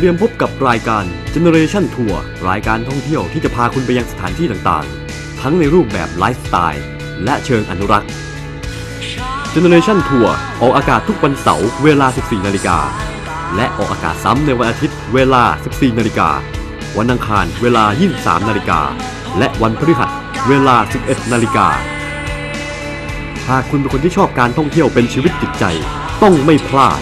เตรียมพบกับรายการ Generation Tour รายการท่องเที่ยวที่จะพาคุณไปยังสถานที่ต่างๆ ทั้งในรูปแบบไลฟ์สไตล์และเชิงอนุรักษ์ Generation Tour ออกอากาศทุกวันเสาร์เวลา 14 นาฬิกา และออกอากาศซ้ำในวันอาทิตย์เวลา 14 นาฬิกา วันอังคารเวลา 23 นาฬิกา และวันพฤหัสเวลา 11 นาฬิกา หากคุณเป็นคนที่ชอบการท่องเที่ยวเป็นชีวิตจิตใจ ต้องไม่พลาด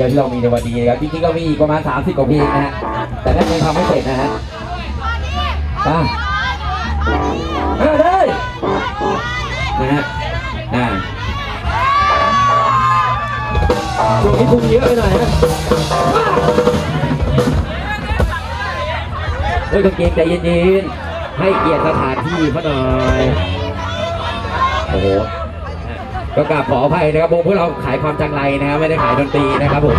ดียวที่เรามีในวันนี้นะครับจริงๆเรามีอีกประมาณ 30 กว่าเพลงนะฮะแต่นั่นยังทำไม่เสร็จนะฮะอะอะได้นะฮะอ่าช่วงนี้พุงเยอะไปหน่อยฮะเฮ้ยกางเกงใจเย็นๆให้เกียรติสถานที่เขาหน่อยโอ้โห ก็กราบขออภัยนะครับวงพวกเราขายความจังไรนะครับไม่ได้ขายดนตรีนะครับผม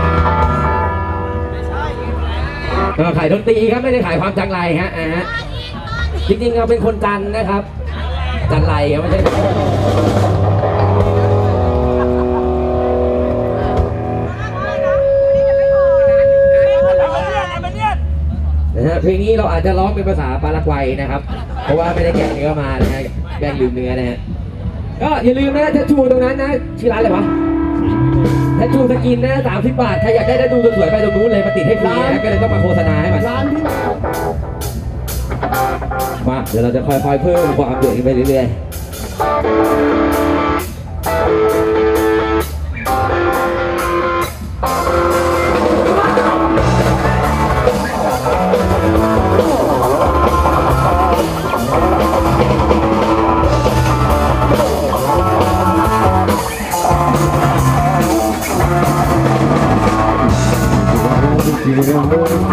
ขายดนตรีครับไม่ได้ขายความจังไรฮะอ่าฮะจริงๆเราเป็นคนจันนะครับ จันไรครับไม่ใช่นะฮะเพลงนี้เราอาจจะร้องเป็นภาษาปารากวัยนะครับ เพราะว่าไม่ได้แกะเนื้อมานะฮะแกะลืมเนื้อนะฮะ ก็อย่าลืมนะแทชชูตรงนั้นนะชื่อร้านอะไรวะแทชชูสกินนะสามสิบบาทใครอยากได้แทชชูสวยๆไปตรงนู้นเลยมาติดให้ฟรีนะก็เลยต้องมาโฆษณาให้มันร้านที่มาเดี๋ยวเราจะค่อยๆเพิ่มความเดือดขึ้นไปเรื่อย Yeah.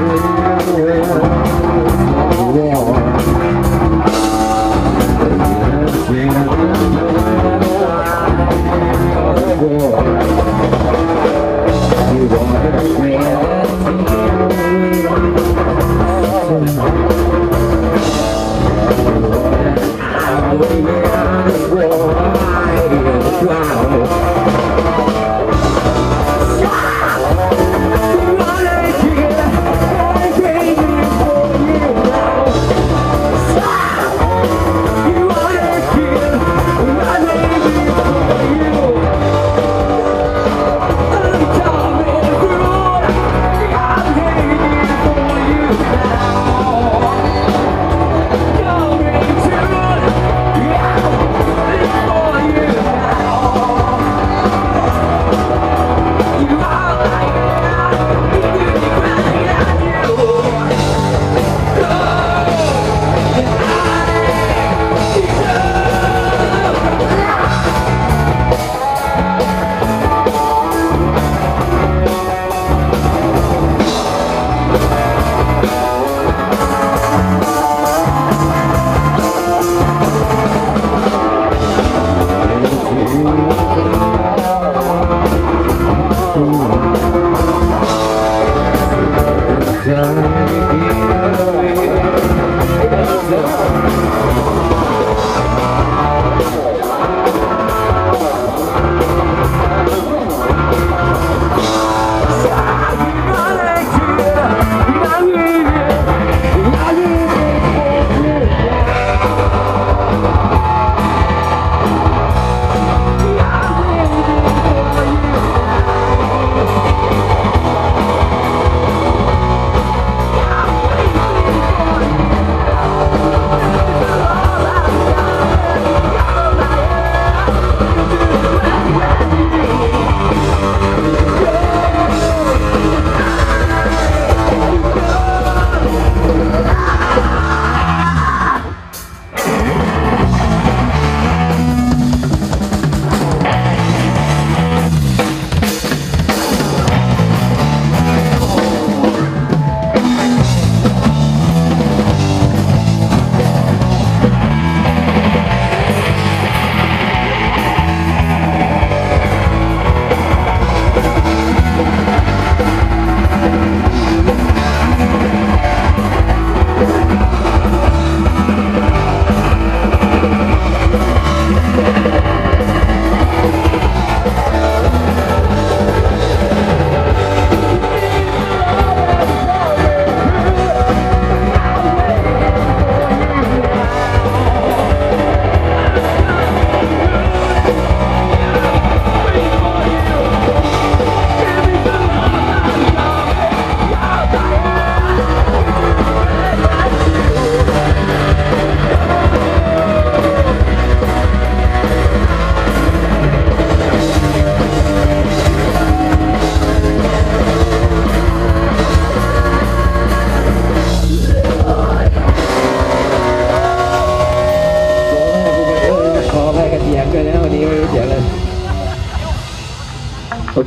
Thank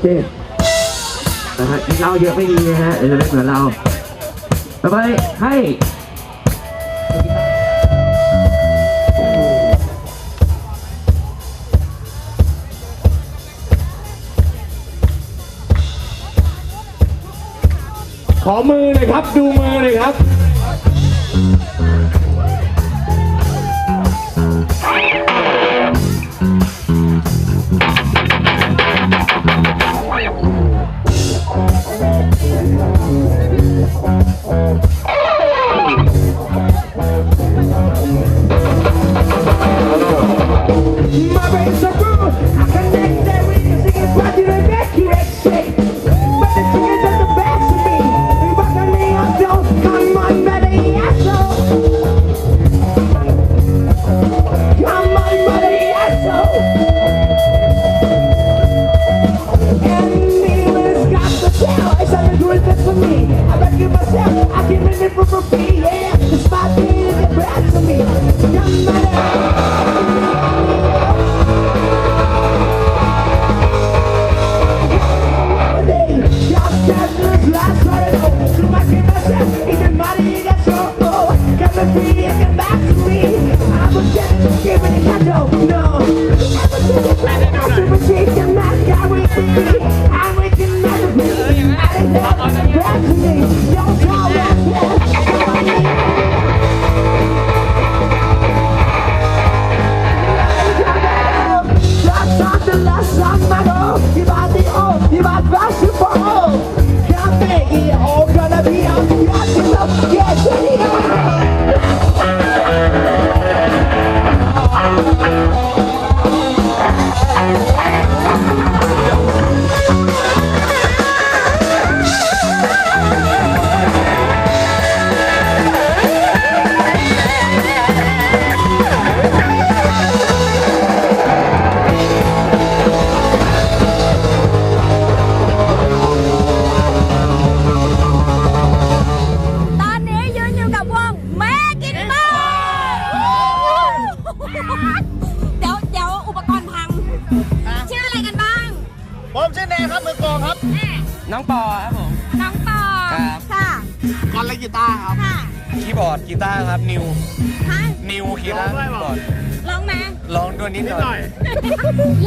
เคนะฮะกินเหล้าเยอะไม่ดีนะฮะเดี๋ยวจะไม่เหมือนเราต่อไปให้ขอมือหน่อยครับ ดูมือหน่อยครับ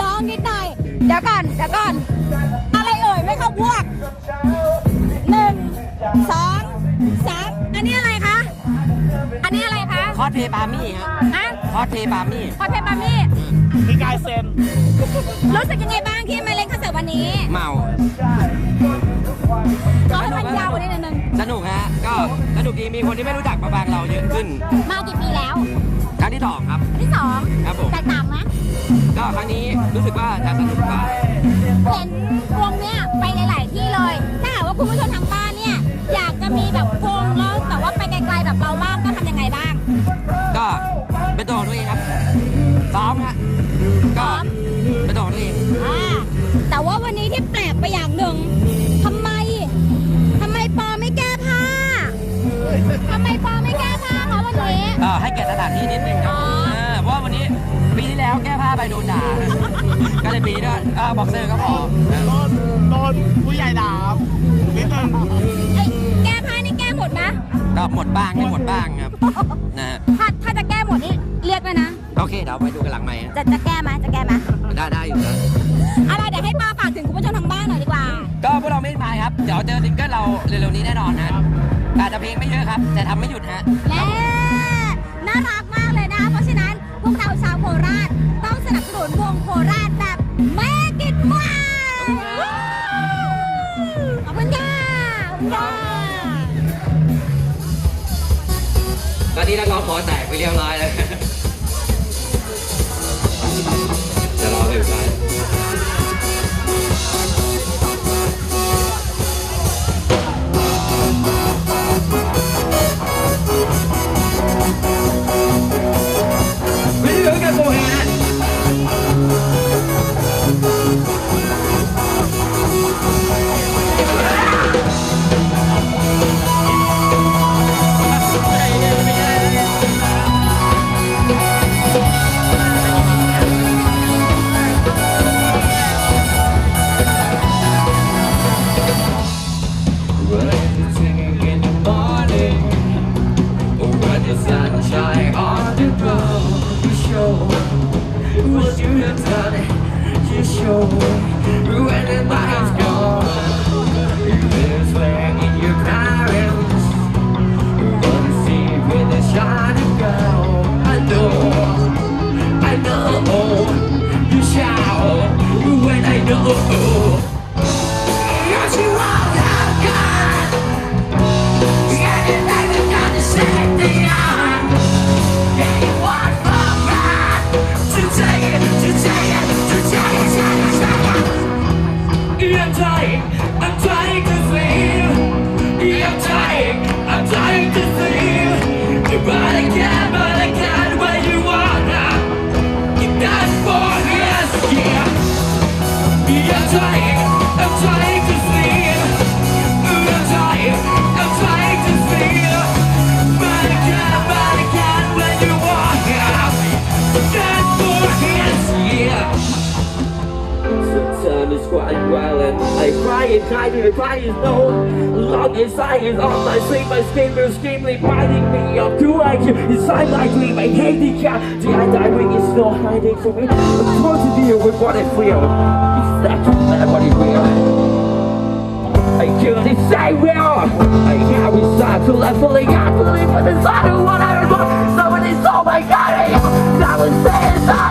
ร้องนิดหน่อย เดี๋ยวก่อน เดี๋ยวก่อน อะไรเอ่ยไม่เข้าพวกหนึ่งสองสามอันนี้อะไรคะ อันนี้อะไรคะ คอสเพย์ปามี่ฮะฮะ คอสเพย์ปามี่พอเพปามี่ พี่กายเซนรู้สึกยังไงบ้างที่มาเล่นคอนเสิร์ตวันนี้เมา ขอให้มันยาวกว่านี้นิดนึงสนุกฮะ ก็สนุกดีมีคนที่ไม่รู้จักมาฟังเราเยอะขึ้น มากี่ปีแล้ว ครั้งที่สองครับ ที่สองครับผม แตกต่างไหมก็ครั้งนี้รู้สึกว่าจะสนุกกว่าเห็นวงเนี้ยไปหลาย ๆ ที่เลย ถ้าหากว่าคุณผู้ชมทางบ้านเนี่ยอยากจะมีแบบวงแล้วแต่ว่าไปไกล ๆ แบบเราบ้างก็ทำยังไงบ้าง ก็เป็นตัวของตัวเองครับซ้อมฮะก็เป็นตัวของตัวเองอ่าแต่ว่าวันนี้ที่แปลกไปอย่างหนึ่งทำไมทำไมปอไม่แก้ผ้าทำไมปอไม่ เกียรติสถานที่นิดนึงครับอ๋อเออเพราะว่าวันนี้ปีที่แล้วแก้ผ้าไปโดนด่า ก็เลยปีนี้ก็เออบ็อกเซอร์ก็พอโดนโดนผู้ใหญ่ด่าครับนิดนึงเอ้แก้ผ้านี่แก้หมดไหมก็หมดบ้างไม่หมดบ้างครับนะฮะถ้าถ้าจะแก้หมดนี่เรียกเลยนะ โอเคเดี๋ยวไปดูกันหลังใหม่ฮะจะจะแก้ไหมจะแก้ไหมได้ได้อยู่นะ อะไรเดี๋ยวให้ป้าฝากถึงคุณผู้ชมทางบ้านหน่อยดีกว่า ก็พวกเราไม่มายครับ เดี๋ยวเจอซิงเกิลเราเร็วๆนี้แน่นอนนะอาจจะเพลงไม่เยอะครับ แต่ทำไม่หยุดฮะ และ นี้นักร้องขอแตกไปเรียบร้อยแล้ว and. I cry and cry and cry is no long inside is on my sleep. My skin will scream, reminding me up to I It's time I dream. I hate the cat. The die diving is no hiding from me. I'm trying to deal with what I feel. It's that bad real? it will. I kill real I will. I have inside till I fully got to leave but inside of what I want. Someone is oh my god, I am. That was inside.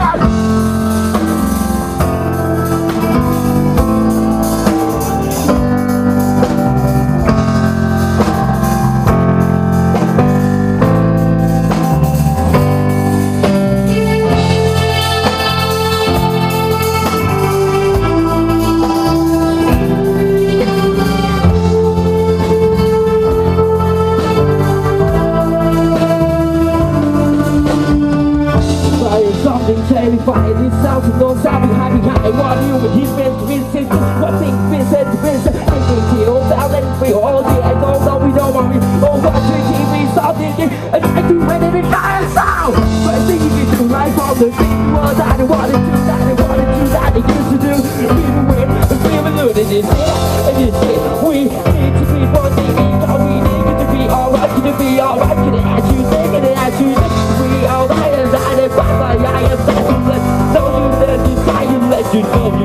you know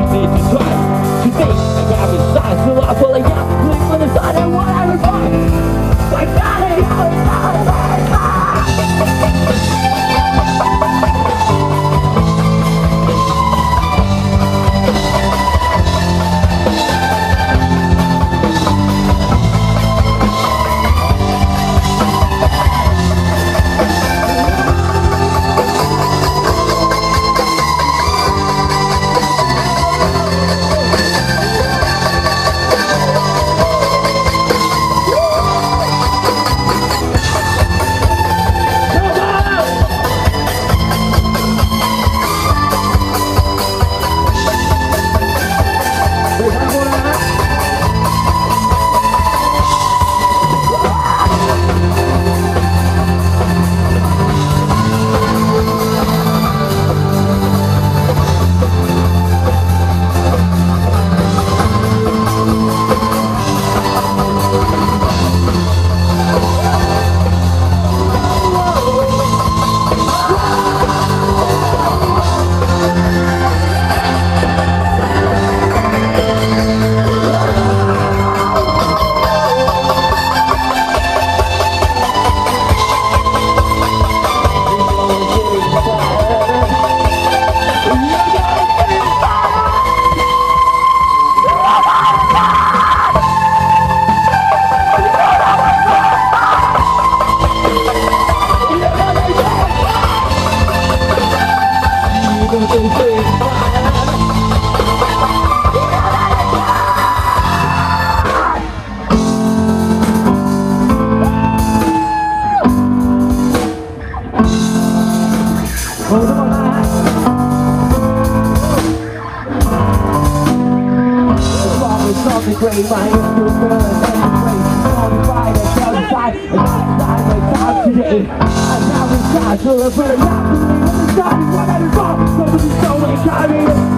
me. I'm not inside, feel a very happy. I'm inside, what I do wrong. Nobody's so exciting.